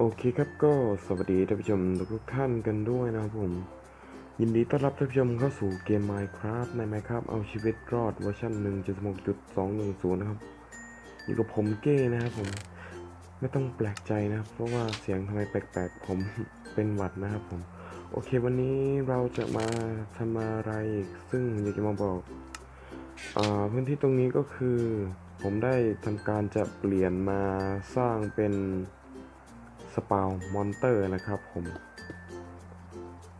โอเคครับก็สวัสดีท่านผู้ชมทุกท่านกันด้วยนะครับผม ยินดีต้อนรับท่านผู้ชมเข้าสู่เกม Minecraft ใน Minecraft เอาชีวิตรอดเวอร์ชัน1.6.210 นะครับอยู่กับผมเก้นะครับผม ไม่ต้องแปลกใจนะครับ เพราะว่าเสียงทำไมแปลกๆ ผมเป็นหวัดนะครับผม โอเควันนี้เราจะมาทำอะไรอีกซึ่งอยากจะมาบอกอพื้นที่ตรงนี้ก็คือ ผมได้ทำการจะเปลี่ยนมาสร้างเป็น ปาวมอนเตอร์นะครับผม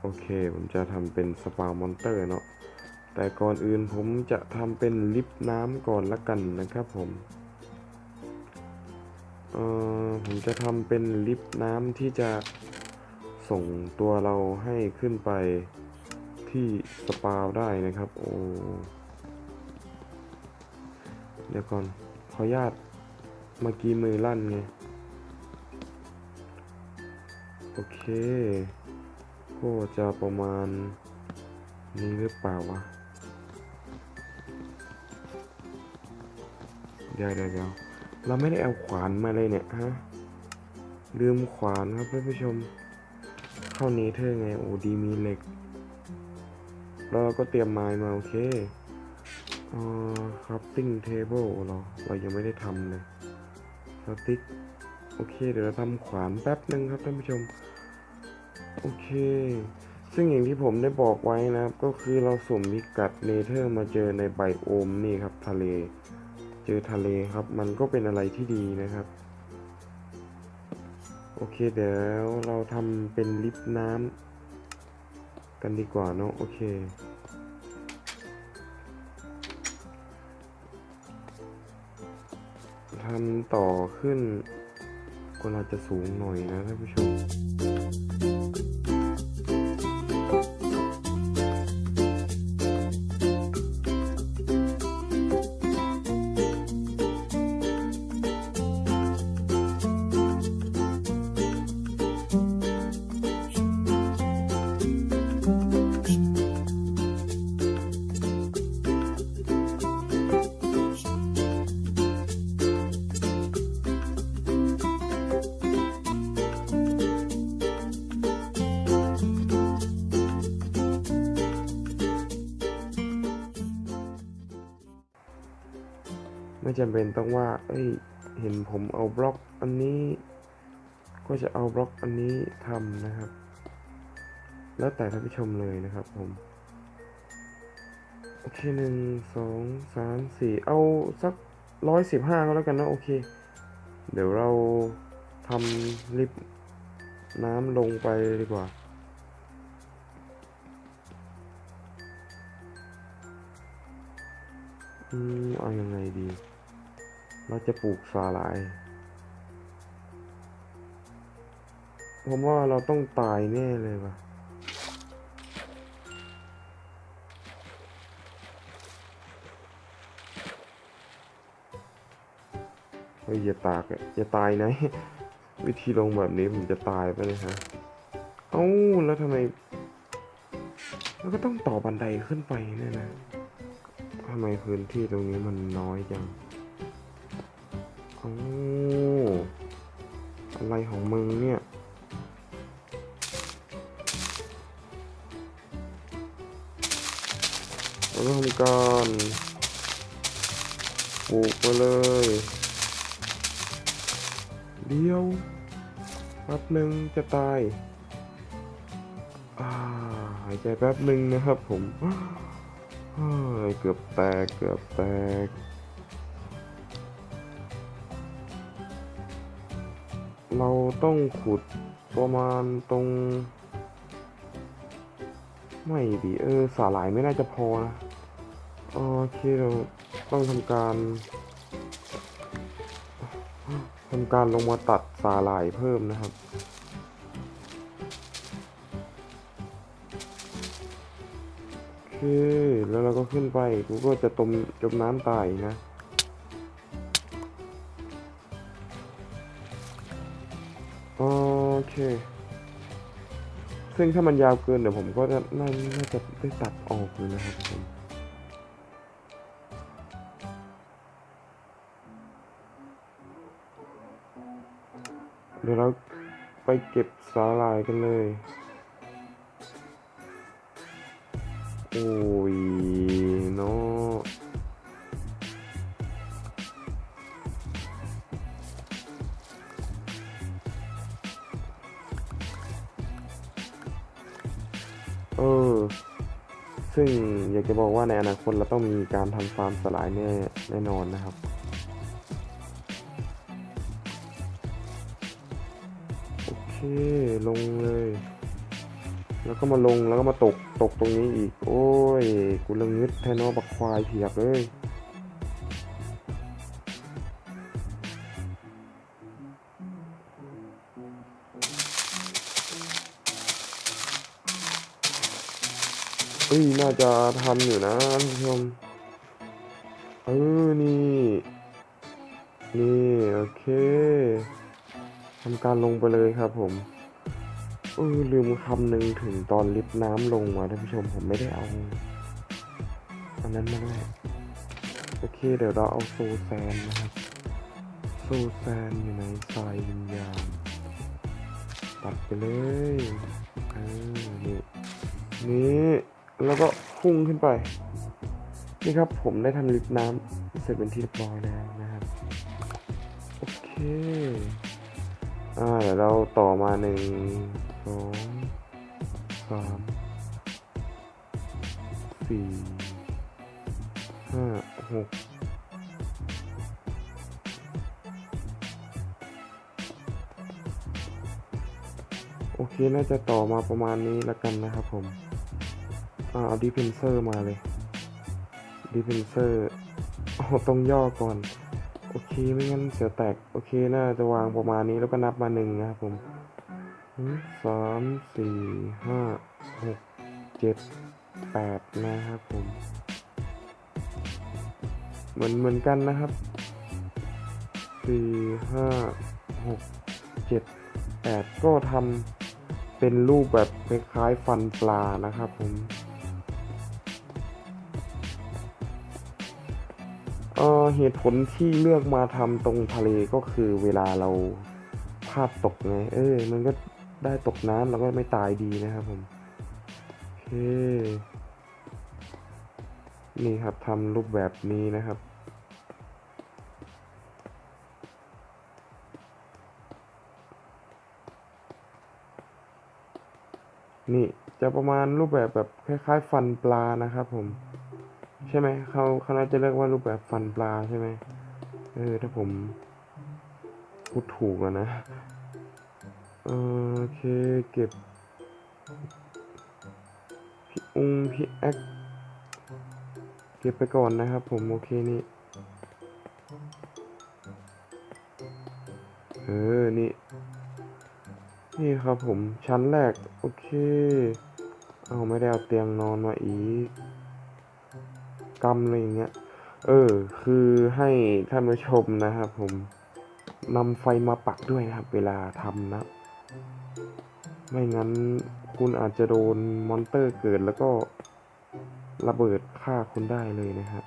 โอเค ผมจะทำเป็นสปาวมอนเตอร์เนาะแต่ก่อนอื่นผมจะทำเป็นลิฟน้ำก่อนละกันนะครับผมเอ่อผมจะทำเป็นลิฟน้ำที่จะส่งตัวเราให้ขึ้นไปที่สปาวได้นะครับ โอ้เดี๋ยวก่อนขออนุญาตเมื่อกี้มือลั่นไง โอเค ก็จะประมาณนี้หรือเปล่าวะ เดี๋ยวเดี๋ยวเราไม่ได้เอาขวานมาเลยเนี่ยฮะ ลืมขวานครับท่านผู้ชม เข้าเนเธอไง โอ้ดีมีเหล็กแล้วเราก็เตรียมไม้มาโอเคเอ่อครับติ้งเทเบิลเรา เรายังไม่ได้ทำเลยสติ๊ก โอเค เดี๋ยวเราทำขวานแป๊บหนึ่งครับท่านผู้ชม โอเค ซึ่งอย่างที่ผมได้บอกไว้นะครับ ก็คือเราสุ่มพิกัดเนเธอร์มาเจอในไบโอมนี่ครับทะเล เจอทะเลครับ มันก็เป็นอะไรที่ดีนะครับ โอเค เดี๋ยวเราทำเป็นลิฟต์น้ำกันดีกว่าเนาะ โอเคทำต่อขึ้น ก็เราจะสูงหน่อยนะท่านผู้ชม ไม่จำเป็นต้องว่า เอ้ย เห็นผมเอาบล็อกอันนี้ ก็จะเอาบล็อกอันนี้ทำนะครับ แล้วแต่ท่านผู้ชมเลยนะครับผม โอเคหนึ่งสองสามสี่เอาสักร้อยสิบห้าก็แล้วกันนะ โอเค เดี๋ยวเราทำลิฟต์น้ำลงไปดีกว่าอืมเอาอยังไงดี เราจะปลูกสาหร่าย ผมว่าเราต้องตายแน่เลยว่ะ เฮ้ยอย่าตากอะอย่าตายนะ วิธีลงแบบนี้ผมจะตายไปเลยฮะ เอ้า แล้วทำไมแล้วก็ต้องต่อบันไดขึ้นไปเนี่ยนะ ทำไมพื้นที่ตรงนี้มันน้อยจัง อ้อะไรของมึงเนี่ย เราต้องทำการปลูกมาเลย เดียวแป๊บหนึ่งจะตายหายใจแป๊บหนึ่งนะครับผมเฮ้ยเกือบแตก เกือบแตก เราต้องขุดประมาณตรง ไม่ดีเออสาหร่ายไม่น่าจะพอนะโอเคเราต้องทำการทำการลงมาตัดสาหร่ายเพิ่มนะครับโอเคแล้วเราก็ขึ้นไปกูก็จะจมจมน้ำตายนะ ซึ่งถ้ามันยาวเกินเดี๋ยวผมก็จะน่าน่าจะได้ตัดออกเลยนะครับผมเดี๋ยวเราไปเก็บสาหร่ายกันเลย โอ้ย เออ ซึ่งอยากจะบอกว่าในอนาคตเราต้องมีการทำฟาร์มสลายแน่แน่นอนนะครับโอเคลงเลย แล้วก็มาลงแล้วก็มาตกตกตรงนี้อีก โอ้ย กูละงึดแทนอบักควายเพียบเลย เอ้ยน่าจะทันอยู่นะท่านผู้ชมเออนี่ นี่โอเคทำการลงไปเลยครับผมเออลืมคำหนึ่งถึงตอนลิฟน้ำลงมาท่านผู้ชมผมไม่ได้เอาอันนั้นมาด้วโอเค เดี๋ยวเราเอาโซแซนนะครับ โซแซนอยู่ในทรายวิญญาณตัดไปเลยเออนี่นี่ แล้วก็พุ่งขึ้นไป นี่ครับผมได้ทำลิฟต์น้ำเสร็จเป็นที่เรียบร้อยแล้วนะครับ โอเค อ่าเดี๋ยวเราต่อมาหนึ่งสองสามสี่ห้าหกโอเค น่าจะต่อมาประมาณนี้แล้วกันนะครับผม เอาดิเพนเซอร์มาเลยดิเพนเซอร์อ๋อต้องย่อก่อน โอเคไม่งั้นเสียวแตก โอเคน่าจะวางประมาณนี้แล้วก็นับมาหนึ่งนะครับผมหนึ่งสามสี่ห้าหกเจ็ดแปดนะครับผม เหมือนเหมือนกันนะครับสี่ห้าหกเจ็ดแปดก็ทำเป็นรูปแบบคล้ายๆฟันปลานะครับผม เอ่อเหตุผลที่เลือกมาทำตรงทะเลก็คือเวลาเราพลาดตกไง เออ มันก็ได้ตกน้ำแล้วก็ไม่ตายดีนะครับผมโอเคนี่ครับทำรูปแบบนี้นะครับนี่จะประมาณรูปแบบแบบคล้ายๆ ฟันปลานะครับผม ใช่ไหมเขาเขาน่าจะเรียกว่ารูปแบบฟันปลาใช่ไหมเออถ้าผมพูดถูกอะนะเออโอเคเก็บ พี่องพี่แอคเก็บไปก่อนนะครับผมโอเคนี่เออ นี่ นี่ครับผมชั้นแรก โอเค เอาไม่ได้เอาเตียงนอนมาอีก รรมอะไรอย่างเงี้ย เออ คือให้ท่านผู้ชมนะครับผมนำไฟมาปักด้วยนะครับ เวลาทำนะ ไม่งั้นคุณอาจจะโดนมอนเตอร์เกิดแล้วก็ระเบิดฆ่าคุณได้เลยนะครับ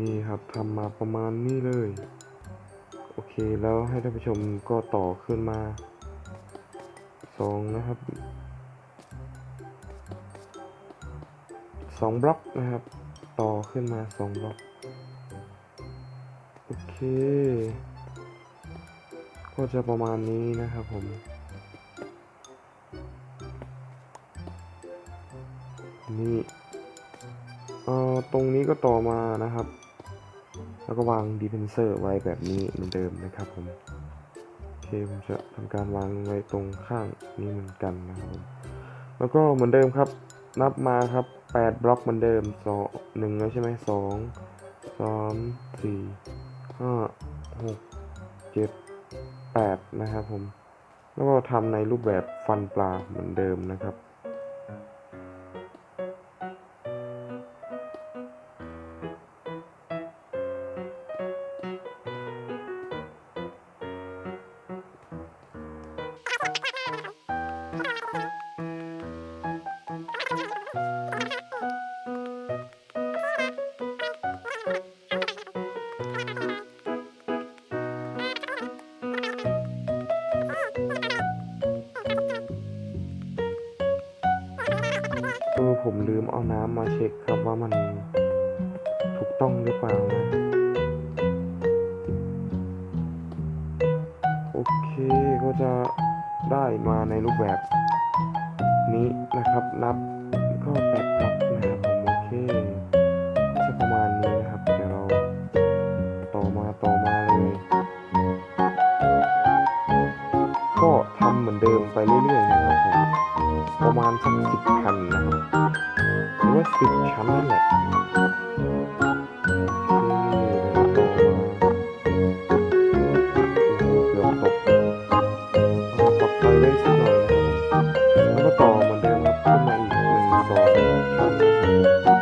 นี่ครับทำมาประมาณนี้เลย โอเคแล้วให้ท่านผู้ชมก็ต่อขึ้นมาสองนะครับ สองบล็อกนะครับ ต่อขึ้นมาสองบล็อก โอเค ก็จะประมาณนี้นะครับผม นี่ เอ่อ ตรงนี้ก็ต่อมานะครับ แล้วก็วางดีเพนเซอร์ไว้แบบนี้เหมือนเดิมนะครับผม โอเค ผมจะทำการวางไว้ตรงข้างนี้เหมือนกันนะครับผม แล้วก็เหมือนเดิมครับ นับมาครับ แปดบล็อกเหมือนเดิมสองหนึ่งแล้วใช่ไหมสองสามสี่ห้าหกเจ็ดแปดนะครับผม แล้วก็ทำในรูปแบบฟันปลาเหมือนเดิมนะครับ ผมลืมเอาน้ำมาเช็คครับว่ามันถูกต้องหรือเปล่านะ โอเคก็จะได้มาในรูปแบบนี้นะครับนับก็แปดบล็อกนะครับผมโอเคก็จะประมาณนี้นะครับ เดี๋ยวเราต่อมาต่อมาเลย ก็ทำเหมือนเดิมไปเรื่อยๆนะครับผมประมาณสักสิบพันนะ ติดชั้นนั่นแหละโอเคเดี๋ยวเราต่อมาอุ่นเกลือตกเราปรับไฟได้สักหน่อยนะครับแล้วก็ต่อเหมือนเดิมครับขึ้นมาอีกหนึ่งสอง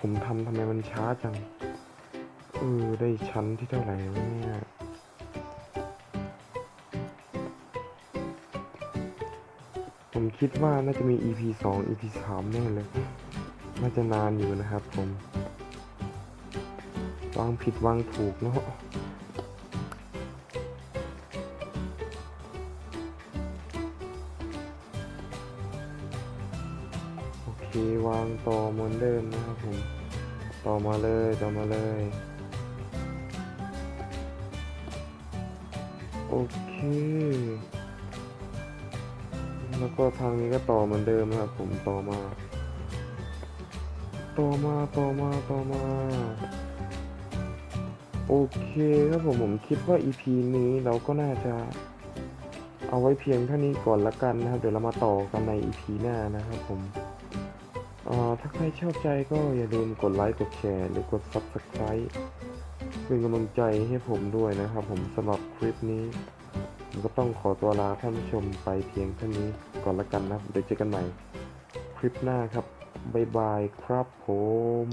ผมทำทำไมมันช้าจัง เออ ได้ชั้นที่เท่าไหร่วะเนี่ยผมคิดว่าน่าจะมี EP 2 EP 3แน่เลย น่าจะนานอยู่นะครับผม วางผิดวางถูกเนาะ วางต่อเหมือนเดิมนะครับผม ต่อมาเลยต่อมาเลย โอเค แล้วก็ทางนี้ก็ต่อเหมือนเดิมนะครับผมต่อมา ต่อมาต่อมาต่อมาโอเคครับผมผมคิดว่า EP นี้เราก็น่าจะเอาไว้เพียงเท่านี้ก่อนละกันนะครับ เดี๋ยวเรามาต่อกันใน EP หน้านะครับผม ถ้าใครชอบใจก็อย่าลืมกดไลค์ กดแชร์ หรือกด Subscribe เป็นกำลังใจให้ผมด้วยนะครับ ผมสำหรับคลิปนี้ ผมก็ต้องขอตัวลาท่านผู้ชมไปเพียงเท่านี้ก่อนละกันนะครับเดี๋ยวเจอกันใหม่ คลิปหน้าครับ บ๊ายบายครับผม